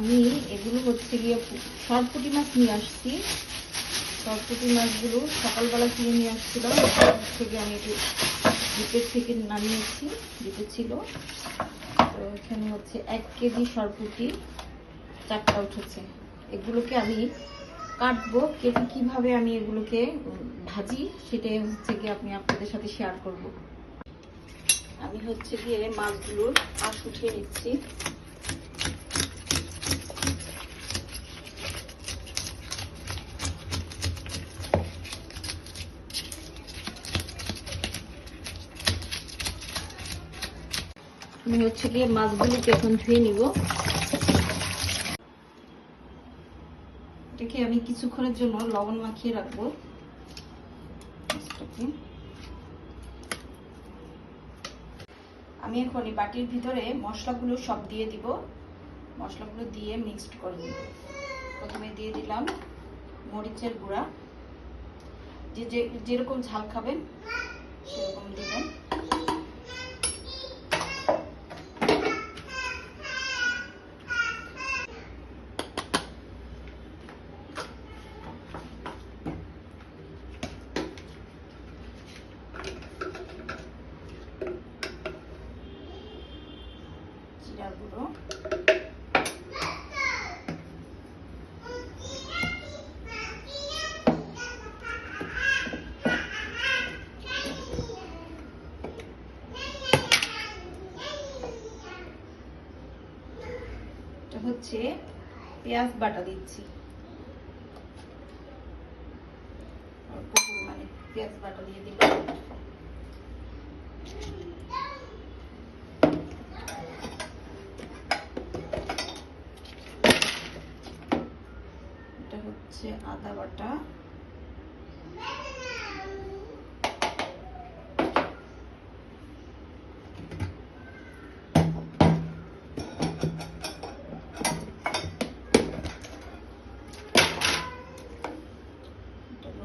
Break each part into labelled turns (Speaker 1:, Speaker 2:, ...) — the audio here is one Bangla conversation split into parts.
Speaker 1: আমি এগুলো হচ্ছে গিয়ে সরপুটি মাছ নিয়ে আসছি। সরপুটি মাছগুলো সকালবেলা কিনে নিয়ে আসছিলাম থেকে আমি একটু ডিপের থেকে নামিয়েছি ডিপে ছিল। তো এখানে হচ্ছে এক কেজি সরপুটি, চারটা উঠেছে। এগুলোকে আমি কাটবো। কেটে কীভাবে আমি এগুলোকে ভাজি, সেটাই হচ্ছে গিয়ে আপনি আপনাদের সাথে শেয়ার করব। আমি হচ্ছে গিয়ে মাছগুলোর আঁশ উঠিয়ে নিচ্ছি। আমি হচ্ছে গিয়ে মাছগুলোকে এখন ধুয়ে নিব। এটাকে আমি কিছুক্ষণের জন্য লবণ মাখিয়ে রাখব। আমি এখন এই বাটির ভিতরে মশলাগুলো সব দিয়ে দিব। মশলাগুলো দিয়ে মিক্সড করে দিব প্রথমে দিয়ে দিলাম মরিচের গুঁড়া। যে যেরকম ঝাল খাবেন হচ্ছে পেঁয়াজ বাটা দিচ্ছি। অল্প পেঁয়াজ বাটা দিয়ে দিলাম। এটা হচ্ছে আদা বাটা।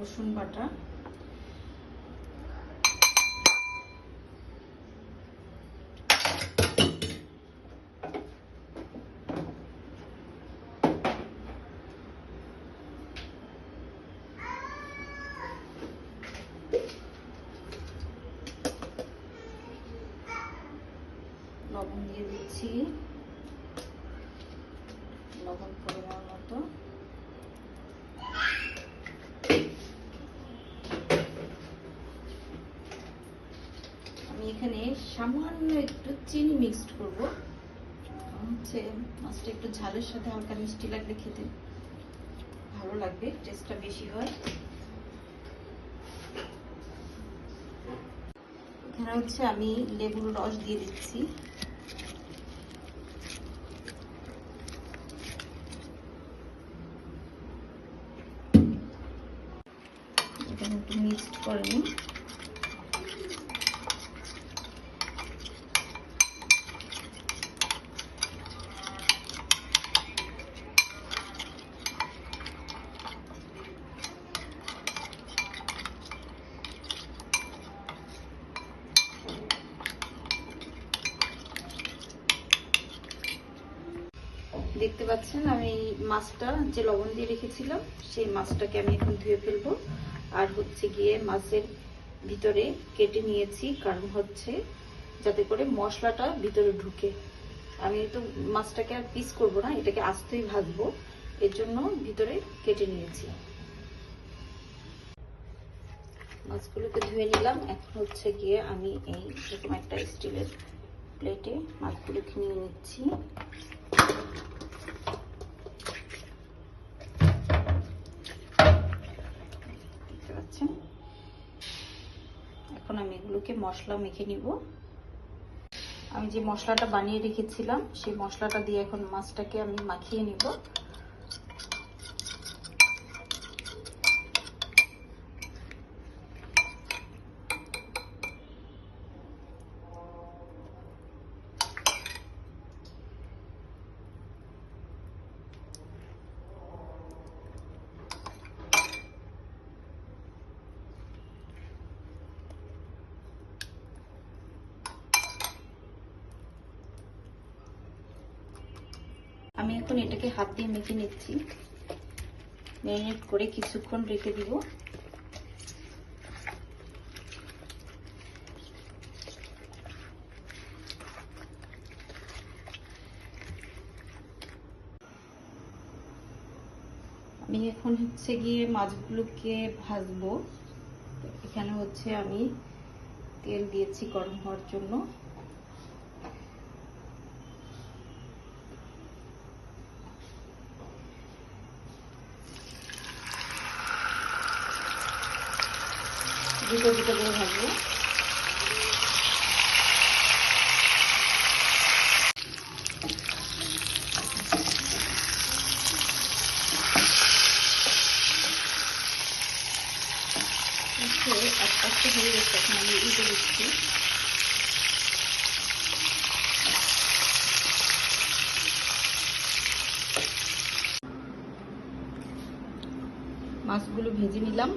Speaker 1: রসুন বাটা। লবণ দিয়ে দিচ্ছি। লবণ পরিমাণ মতো আমি এখানে সামান্য একটু চিনি মিক্সড করব। হচ্ছে মাছটা একটু ঝালের সাথে হালকা মিষ্টি লাগলে খেতে ভালো লাগবে টেস্টটা বেশি হয়। এখানে হচ্ছে আমি লেবুর রস দিয়ে দিচ্ছি। এখানে একটু মিক্সড করে নিই। দেখতে পাচ্ছেন আমি মাছটা যে লবণ দিয়ে রেখেছিলাম, সেই মাছটাকে আমি এখন ধুয়ে ফেলব। আর হচ্ছে গিয়ে মাছের ভিতরে কেটে নিয়েছি, কারণ হচ্ছে যাতে করে মশলাটা ভিতরে ঢুকে। আমি তো মাছটাকে আর পিস করব না, এটাকে আস্তই ভাজবো। এর জন্য ভিতরে কেটে নিয়েছি। মাছগুলোকে ধুয়ে নিলাম। এখন হচ্ছে গিয়ে আমি এই এরকম একটা স্টিলের প্লেটে মাছগুলোকে নিয়ে নিচ্ছি দেখতে পাচ্ছেন। এখন আমি এগুলোকে মশলা মেখে নিব। আমি যে মশলাটা বানিয়ে রেখেছিলাম, সেই মশলাটা দিয়ে এখন মাছটাকে আমি মাখিয়ে নিব। আমি এখন এটাকে হাত দিয়ে মেখে নিচ্ছি। ম্যারিনেট করে কিছুক্ষণ রেখে দিব। আমি এখন হচ্ছে গিয়ে মাছগুলোকে ভাজবো। এখানে হচ্ছে আমি তেল দিয়েছি গরম হওয়ার জন্য। দুটো দুটো করে ভাজবো। মাছগুলো ভেজে নিলাম।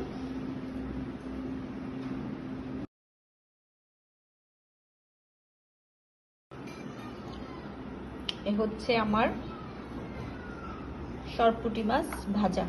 Speaker 1: হচ্ছে আমার সরপুটি মাছ ভাজা।